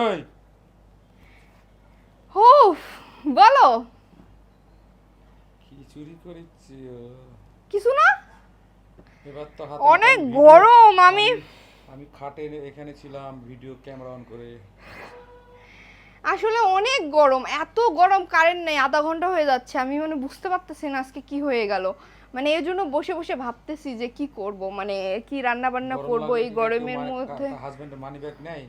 এই। হো বলো। কি চুরি করেছি কিছু না? এবার তো হাতে অনেক গরম আমি আমি খাটে এখানে ছিলাম ভিডিও ক্যামেরা অন করে। আসলে অনেক গরম এত গরম কারেন্ট নেই আধা ঘণ্টা হয়ে যাচ্ছে। আমি মানে বুঝতে পারতেছি না আজকে কি হয়ে গেল। মানে এই জন্য বসে বসে ভাবতেছি যে কি করব মানে কি রান্না বান্না করব এই গরমের মধ্যে। হাজবেন্ডের মানি ব্যাগ নেই?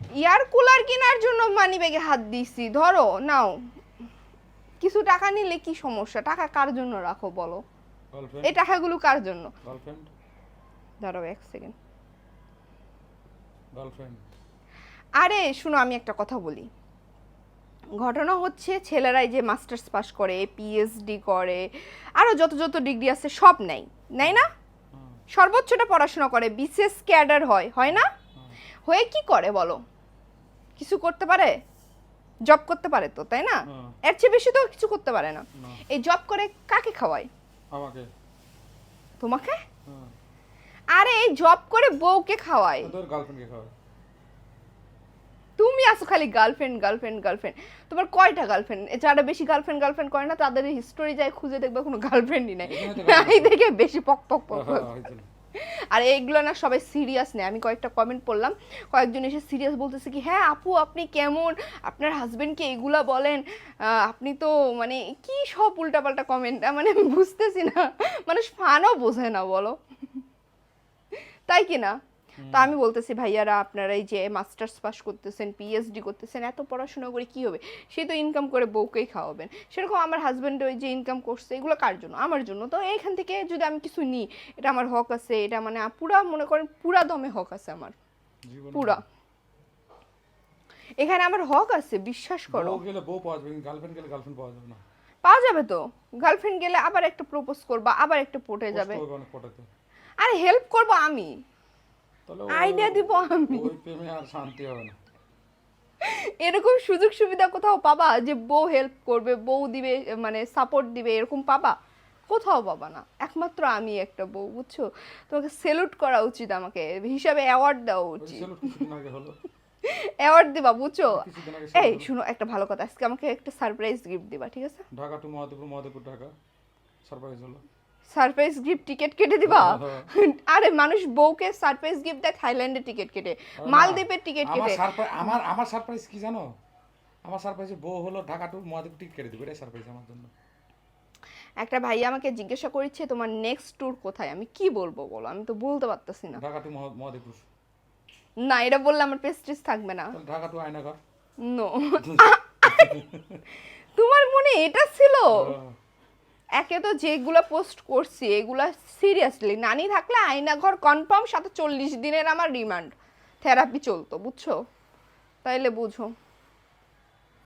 এয়ার কুলার কেনার জন্য মানি ব্যাগে হাত দিছি। ধরো নাও। কিছু টাকা নিলে কি সমস্যা? টাকা কার জন্য রাখো বলো? এই টাকাগুলো কার জন্য? দাঁড়াও এক সেকেন্ড আরে শুনো আমি একটা কথা বলি। ঘটনা হচ্ছে ছেলেরাই যে মাস্টার্স পাস করে পিএইচডি করে আরও যত যত ডিগ্রি আছে সব নেয়। নেয় না? সর্বোচ্চটা পড়াশোনা করে বিশেষ ক্যাডার হয় হয় না? হয়ে কি করে বলো? কিছু করতে পারে? জব করতে পারে তো তাই না? এর চেয়ে বেশি তো কিছু করতে পারে না। এই জব করে কাকে খাওয়ায়? আমাকে। তোমাকে? হ্যাঁ আরে এই জব করে বউকে খাওয়ায়। তোর গার্লফ্রেন্ডকে খাওয়াবে তুমি আসো খালি গার্লফ্রেন্ড গার্লফ্রেন্ড গার্লফ্রেন্ড তোমার কয়টা গার্লফ্রেন্ড যারা বেশি গার্লফ্রেন্ড গার্লফ্রেন্ড করে না তাদের হিস্টোরি যায় খুঁজে দেখবে কোনো গার্লফ্রেন্ডই নেই। নাই দেখে বেশি পক পক পক হ্যাঁ। হয়েছিল। আর এইগুলো না সবাই সিরিয়াস নেয়। আমি কয়েকটা কমেন্ট পড়লাম। কয়েকজন এসে সিরিয়াস বলতেছে কি হ্যাঁ আপু, আপনি কেমন? আপনার হাজবেন্ডকে এইগুলা বলেন? আপনি তো মানে কি সব উল্টাপাল্টা কমেন্ট মানে আমি বুঝতেছি না। মানুষ ফানও বোঝে না, বলো। তাই কি না? তো আমি বলতেছি ভাইয়ারা আপনারা এই যে মাস্টার্স পাস করতেছেন পিএইচডি করতেছেন এত পড়াশোনা করে কি হবে? সে তো ইনকাম করে বউকেই খাওয়াবেন। সেরকম আমার হাজব্যান্ড ওই যে ইনকাম করছে এগুলো কার জন্য? আমার জন্য। তো এইখান থেকে যদি আমি কিছু নিই এটা আমার হক আছে এটা মানে পুরা মনে করেন পুরা দমে হক আছে আমার। পুরা। এখানে আমার হক আছে বিশ্বাস করো। বউ গেলে বউ পাওয়া যাবে গার্লফ্রেন্ড গেলে গার্লফ্রেন্ড পাওয়া যাবে না। পাওয়া যাবে তো। গার্লফ্রেন্ড গেলে আবার একটা প্রপোজ করবা আবার একটা পটে যাবে। আরে হেল্প করব আমি। তাহলে আইডিয়া দিব আমি। ওই প্রেমে আর শান্তি হবে না। এরকম সুযোগ সুবিধা কোথাও পাবা যে বউ হেল্প করবে বউ দিবে মানে সাপোর্ট দিবে এরকম পাবা? কোথাও পাবা না। একমাত্র আমি একটা বউ বুঝছ? তোমাকে সেলুট করা উচিত আমাকে। হিসাবে অ্যাওয়ার্ড দেওয়া উচিত। অ্যাওয়ার্ড দিবা বুঝছ? এই। শুনো একটা ভালো কথা। আজকে আমাকে একটা সারপ্রাইজ গিফট দিবা ঠিক আছে? ঢাকা টু মহাদেবপুর মহাদেবপুর ঢাকা। সারপ্রাইজ হলো। সারপ্রাইজ গিফট টিকিট কেটে দিবা? হ্যাঁ। আরে মানুষ বউকে সারপ্রাইজ গিফট দেয় থাইল্যান্ডের টিকিট কেটে। মালদ্বীপের টিকিট কেটে। আমার আমার সারপ্রাইজ কি জানো? আমার সারপ্রাইজে বউ হলো ঢাকা টু মহাদেবপুর টিকিট কেটে দিবে এটাই সারপ্রাইজ আমার জন্য। একটা ভাই আমাকে জিজ্ঞাসা করেছে তোমার নেক্সট ট্যুর কোথায়? আমি কি বলব বলো? আমি তো বলতে পারতেছি না। ঢাকা টু মহা- মহাদেবপুর না এটা বললে আমার পেস্ট্রিজ থাকবে না। ঢাকা টু আয়নাঘর নো তোমার মনে এটা ছিল? হ্যাঁ। একে তো যেগুলো পোস্ট করছি, এগুলো সিরিয়াসলি নানি থাকলে আয়নাঘর কনফার্ম সাথে চল্লিশ দিনের আমার রিমান্ড থেরাপি চলতো, বুঝছ? তাইলে বুঝো।